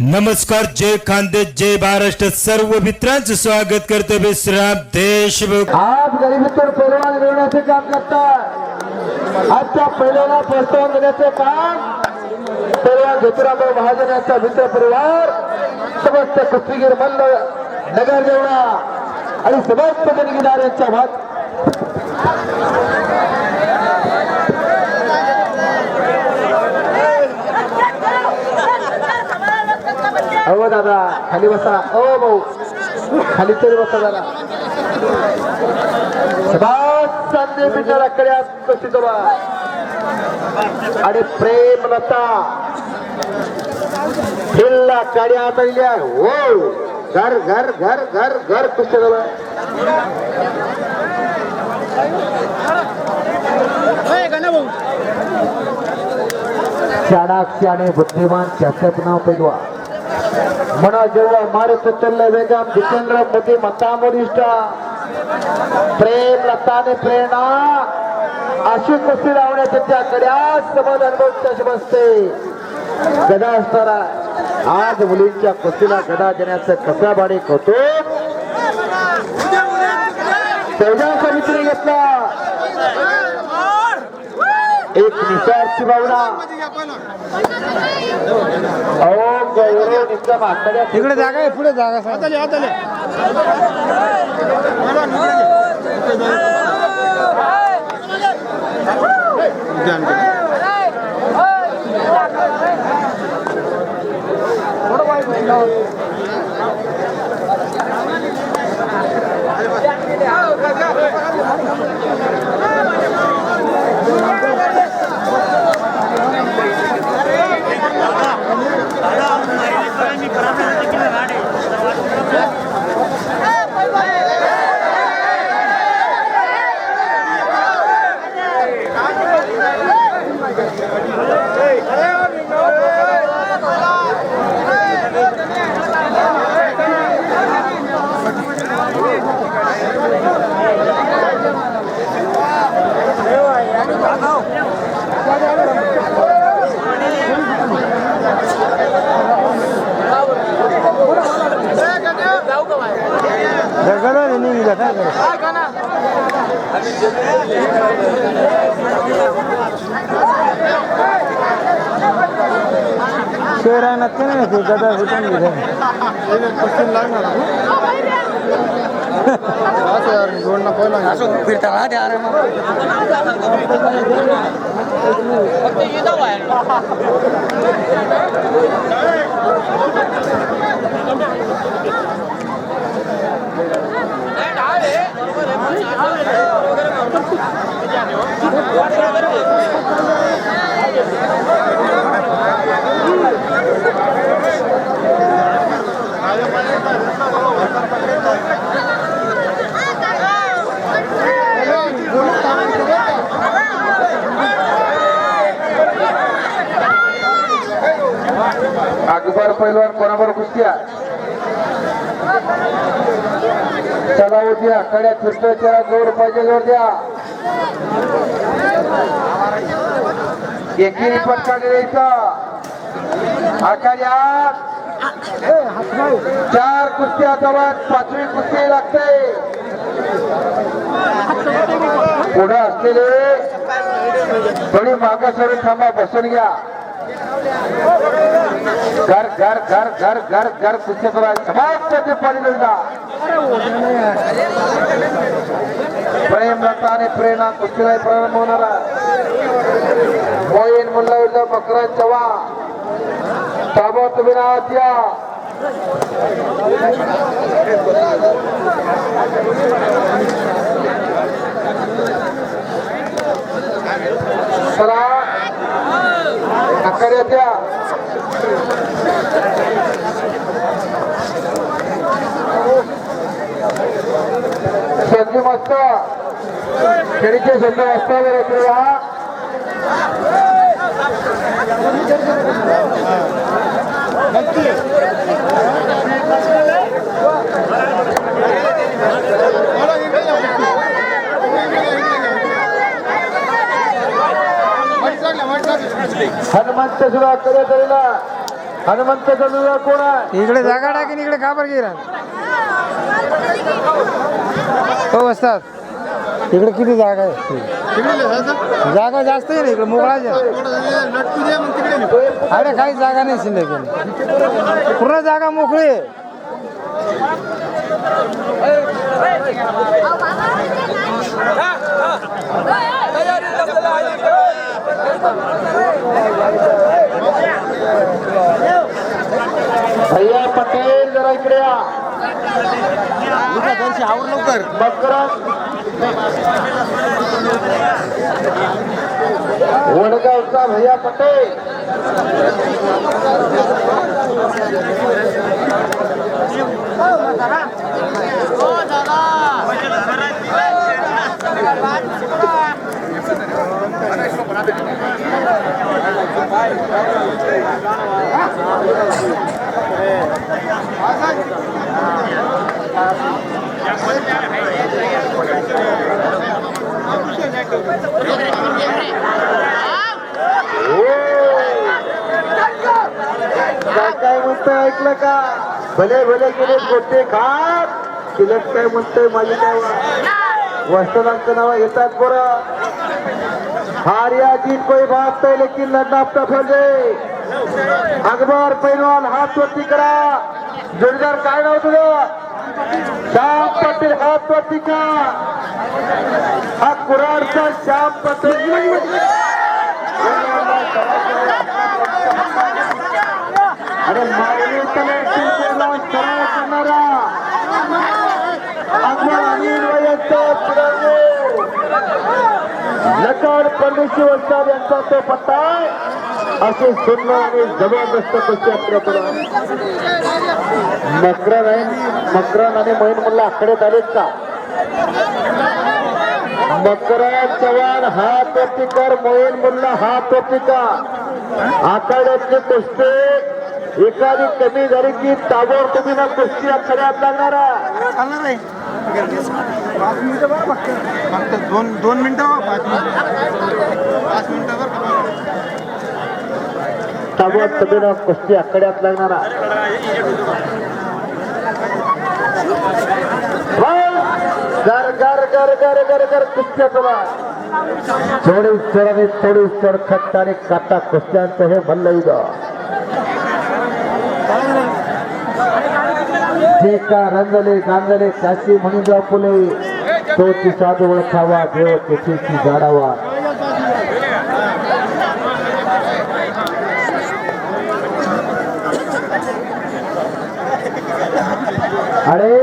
नमस्कार जय खानदेश जय महाराष्ट्र. सर्व मित्रांचं स्वागत करतो विश्राम देशमुख. आज गरिबीतून पैलवान मिळवण्याचे काम करतात आजच्या पहिल्याला प्रोत्साहन देण्याचे काम पैलवान ज्योतिरामराव महाजन यांचा मित्र परिवार समस्त कुस्तीगीर मल्ल नगर देवळा आणि समस्त देणगीदार यांच्या भाग अहो दादा खाली बसा. ओ भाऊ. खाली तरी बसा मिळणारा कड्यात कशी जरा आणि प्रेम लता. हिल्ला काड्या आतळल्या हो घर घर घर घर घर कुस्ती जवळ शाणे बुद्धिमान त्याचंच नाव पैलवा म्हणा जेव्हा मारुत चल्ल वेगम जितेंद्र मोदी मतामोरिष्ठा प्रेम लताने प्रेरणा। अशी कुस्ती लावण्याच्या त्या कड्यात समज अनुभव बसते गदा असणारा आज मुलींच्या कुस्तीला गदा देण्याचं कसा बाडी कौतुक। तेवढ्या मित्र घेतला। एक निसारची भावना अहो गौरव निकम आखाड्यात तिकडे जागा आहे पुढे जागा सांग. जगाला नाही निघाला, काय करायचं? शहरात का नाही ते गदा भेटून गेले. अकबर पैलवान कोणाबरोबर कुस्त्या चला उद्या कड्या Agora foi lá para a Marcos Teatro. जोड द्या. एकेरी पटका द्यायचा. आखाड्यात चार कुस्त्या जवळ पाचवी कुस्ती लागते. पुढे असलेले थोडी मागा सरून थांबा बसून घ्या. घर घर घर घर घर घर कुस्त्या समाप्त ते पाणी जा प्रेम लता आणि प्रेरणा कुस्तीला प्रारंभ होणारा मोईन मुल्ला मकरा चवा ताबत विनात सरा अकडे आखाड्यात ಸಜ್ಜು ಮಸ್ತ ಕೆಡಿಕೆ ಸಜ್ಜು ಮಸ್ತ ಬರುತ್ತೀಯ ಹನುಮಂತ ಸುಧಾಕರ್ हनुमंत हनुमंताचा कोण आहे इकडे जागा टाकीन इकडे का बरं गेला हो बसतात इकडे किती जागा आहे जागा जास्त आहे ना इकडे मोकळा अरे काही जागा नाही शिंदे पूर्ण जागा मोकळी आहे भैया पटेल जरा इकडे या मकरंद वडगावचा भैया पटेल काय काय म्हणतोय का भले भले गेले गोटे खात तिलक काय म्हणतोय माझी काय वस्त्रांचं नाव येतात बरं हार या जीत कोई बात नाही लेकिन लढना अपना फौजे अकबर पैलवान हात वरती करा. जोडीदार काय नाव तुझं? श्याम पाटील हात वरती का? हा कुराडचा श्याम पाटील. अरे मागणी कलेक्शन सरळ करणारा अकबर अनिल वयस्कर पुढे परदेशी वस्ताद यांचा तो पत्ता असे सुंदर आणि जबरदस्त कुस्ती आपल्याकडं मकरन आहे मकरन आणि मोहीन मुल्ला आखड्यात आलेत का? मकरन चव्हाण हात मोहीन मुल्ला हा वरती का? आखाड्यातली कुस्ती एखादी कमी झाली की ताबोर तुम्ही ना कुस्ती आखाड्यात लागणार पाच मिनिटं बरं फक्त. दोन दोन मिनिटं पाच मिनिटं. पाच मिनिटं बरं ताबोर तुम्ही ना कुस्ती आखाड्यात लागणार. गर गर गर गर गर गर कुस्त्या तुला थोडी स्तर आणि थोडी स्तर खट्ट आणि काटा कुस्त्यांचं हे भल्ल जे का रंगले गांजले त्याची म्हणून फुले. तो ती साधू ओळखावा देव त्याची जाडावा. अरे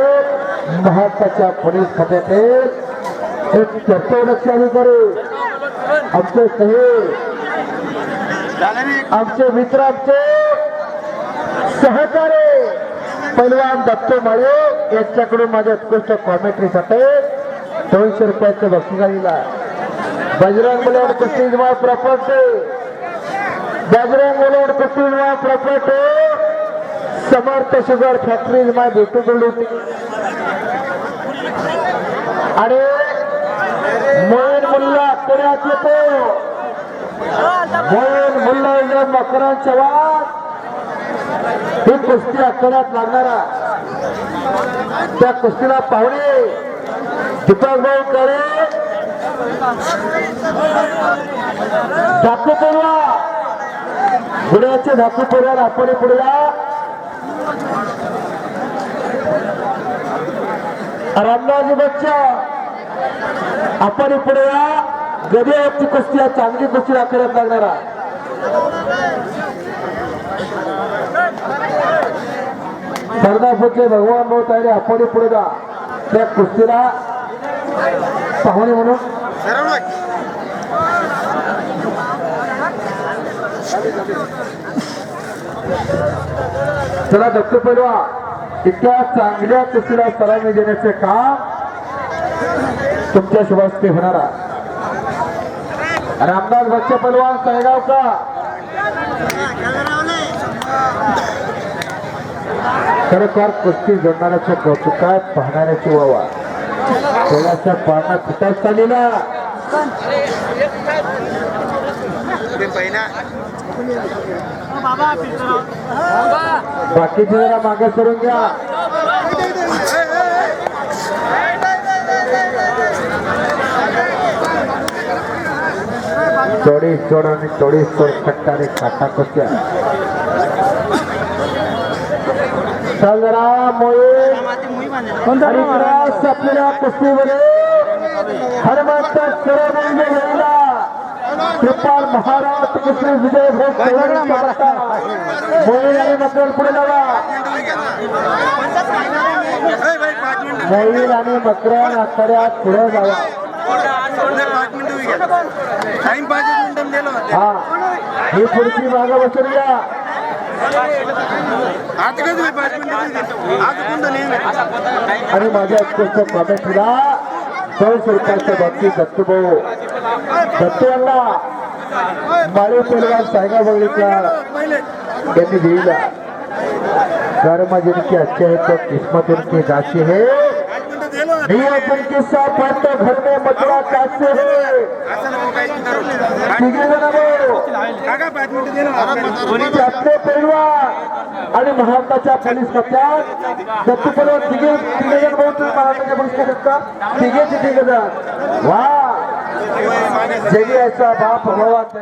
महाराष्ट्राच्या पोलीस खात्यातील एक चर्चा अधिकारी आमचे सहे आमचे मित्र आमचे सहकारी. पैलवान दत्तू माळे यांच्याकडून माझ्या उत्कृष्ट कॉमेंट्रीसाठी दोनशे रुपयाचं बक्षीस दिला बजरंग मुलावर कुस्ती प्रॉपर्टी बजरंग मुलावर कुस्ती प्रॉपर्टी समर्थ शुगर फॅक्टरी माय भेटू होती आणि मोहन मुल्ला पुण्यात येतो. मोहन मुल्ला मकरांच्या वा ही कुस्ती आठवड्यात लागणारा. त्या कुस्तीला पाहुणे. दीपक भाऊ करे धाकू पोरवा पुण्याचे धाकू पोरवा आपण पुढे या रामदाजी बच्चा. आपण पुढे या गदियावरची कुस्ती या चांगली कुस्ती आखड्यात लागणारा. सरदारपूरचे भगवान भाऊ तायडे आपण पुढे जा. त्या कुस्तीला पाहुणे म्हणून. चला दत्त पैलवा इतक्या चांगल्या कुस्तीला सलामी देण्याचे काम तुमच्या शुभास्ते होणार आहे. रामदास बच्चे पैलवान सायगावचा खरोखर कुस्ती जोडणाऱ्याचे कौतुक आहे पाहणाऱ्याची वावा. डोळ्याच्या पाण्यात फिटाच चाललेला बाकीचे जरा मागे करून घ्या. चोडीस चोड आणि चोडीस चोड कट्टारे काटा कुस्त्या. आणि त्रास आपल्याला कुस्तीमध्ये हनुमंत सरबंग महिला कृपाल महाराज विजय भोग पुढे लावा मोहीम आणि मकरन आखाड्यात पुढे जावा. टाइम पाच मिनिटं दिलं. हा. ही पुढची मागं बसून घ्या आणि माझ्या उत्कृष्ट कॉमेंटला दोनशे रुपयाच्या बाबतीत दत्तू भाऊ दत्तू यांना माळी पेलवान सायगा बगलीचा यांनी दिला. कर्म जिनकी अच्छे है तो किस्मत उनकी गाची है. नियत उनके साथ तो घर में मथुरा है असं नको आणि महाराष्ट्राच्या पोलीस खात्यात दत्तू पैलवान तिघे तिघे जण भाऊ महाराष्ट्राच्या पोलीस खात्यात का तिघेचे तिघे जण. वा. जगी याचा बाप भगवान